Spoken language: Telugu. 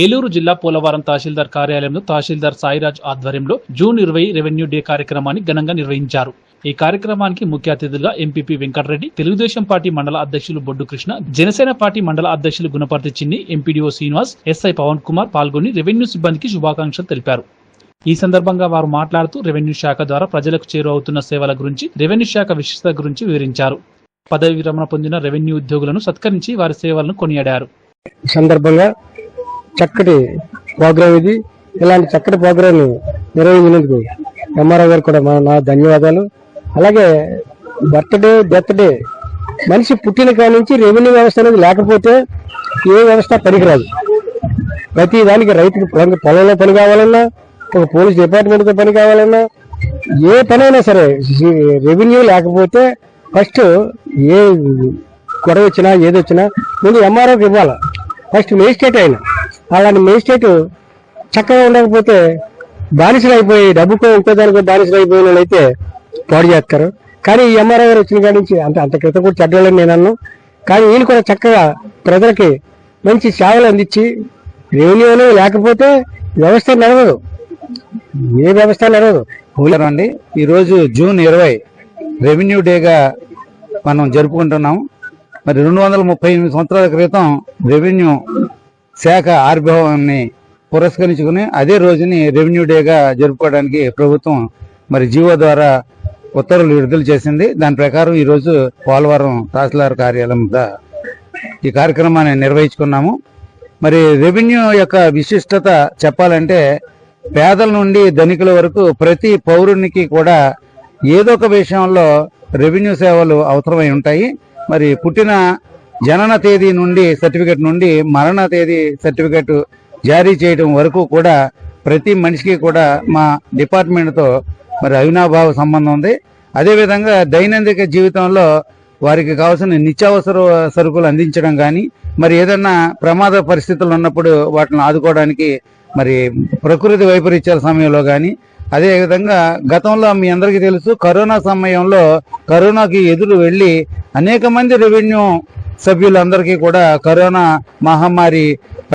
ఏలూరు జిల్లా పోలవరం తహసీల్దార్ కార్యాలయంలో తహసీల్దార్ సాయిరాజ్ ఆధ్వర్యంలో జూన్ ఇరవై రెవెన్యూ డే కార్యక్రమాన్ని ఘనంగా నిర్వహించారు. ఈ కార్యక్రమానికి ముఖ్య అతిథులుగా ఎంపీపీ వెంకటరెడ్డి తెలుగుదేశం పార్టీ మండల అధ్యక్షులు బొడ్డు కృష్ణ జనసేన పార్టీ మండల అధ్యక్షులు గుణపర్తి చిన్ని ఎంపీడీఓ శ్రీనివాస్ ఎస్ఐ పవన్ కుమార్ పాల్గొని రెవెన్యూ సిబ్బందికి శుభాకాంక్షలు తెలిపారు. ఈ సందర్భంగా వారు మాట్లాడుతూ రెవెన్యూ శాఖ ద్వారా ప్రజలకు చేరువవుతున్న సేవల గురించి రెవెన్యూ శాఖ విశిష్టత గురించి వివరించారు. పదవి విరమణ పొందిన రెవెన్యూ ఉద్యోగులను సత్కరించి వారి సేవలను కొనియాడారు. ఈ సందర్భంగా చక్కటి ప్రోగ్రాం ఇది. ఇలాంటి చక్కటి ప్రోగ్రాం నిర్వహించినందుకు ఎంఆర్ఓ గారు కూడా మా- నా ధన్యవాదాలు. అలాగే బర్త్డే డెత్ డే మనిషి పుట్టిన కాడ నుంచి రెవెన్యూ వ్యవస్థ అనేది లేకపోతే ఏ వ్యవస్థ పనికిరాదు. ప్రతి దానికి రైతుకి పొలంలో పని కావాలన్నా ఒక పోలీస్ డిపార్ట్మెంట్తో పని కావాలన్నా ఏ పనైనా సరే రెవెన్యూ లేకపోతే ఫస్ట్ ఏ గొడవ వచ్చినా ఏది వచ్చినా ముందు ఎంఆర్ఓకి ఇవ్వాలి. ఫస్ట్ మేజిస్ట్రేట్ అయినా. అలాంటి మేజిస్ట్రేట్ చక్కగా ఉండకపోతే బానిసలు అయిపోయి డబ్బుకో ఇంకో దానికో బానిసలు అయిపోయిన వాళ్ళు అయితే పాడు చేస్తారు. కానీ ఈ ఎంఆర్ఐ గారు వచ్చిన కాడి నుంచి అంత అంత క్రితం కూడా చెడ్డలేని నేను అన్నాను కానీ ఈయన కూడా చక్కగా ప్రజలకి మంచి సేవలు అందించి రెవెన్యూ లేకపోతే వ్యవస్థ నడవదు ఏ వ్యవస్థ నడవదు అండి ఈరోజు జూన్ ఇరవై రెవెన్యూ డేగా మనం జరుపుకుంటున్నాం మరి రెండు వందల ముప్పై ఎనిమిది సంవత్సరాల క్రితం రెవెన్యూ శాఖ ఆవిర్భావాన్ని పురస్కరించుకుని అదే రోజుని రెవెన్యూ డేగా జరుపుకోవడానికి ప్రభుత్వం మరి జీవో ద్వారా ఉత్తర్వులు విడుదల చేసింది. దాని ప్రకారం ఈరోజు పోలవరం తహసీల్దార్ కార్యాలయం ఈ కార్యక్రమాన్ని నిర్వహించుకున్నాము. మరి రెవెన్యూ యొక్క విశిష్టత చెప్పాలంటే పేదల నుండి ధనికుల వరకు ప్రతి పౌరునికి కూడా ఏదో ఒక విషయంలో రెవెన్యూ సేవలు అవసరమై ఉంటాయి. మరి పుట్టిన జనన తేదీ నుండి సర్టిఫికెట్ నుండి మరణ తేదీ సర్టిఫికెట్ జారీ చేయడం వరకు కూడా ప్రతి మనిషికి కూడా మా డిపార్ట్మెంట్తో మరి అవినాభావ సంబంధం ఉంది. అదేవిధంగా దైనందిక జీవితంలో వారికి కావాల్సిన నిత్యావసర సరుకులు అందించడం కానీ మరి ఏదైనా ప్రమాద పరిస్థితులు ఉన్నప్పుడు వాటిని ఆదుకోవడానికి మరి ప్రకృతి వైపరీత్యాల సమయంలో కానీ అదేవిధంగా గతంలో మీ అందరికీ తెలుసు కరోనా సమయంలో కరోనాకి ఎదురు వెళ్ళి అనేక మంది రెవెన్యూ సభ్యులందరికీ కూడా కరోనా మహమ్మారి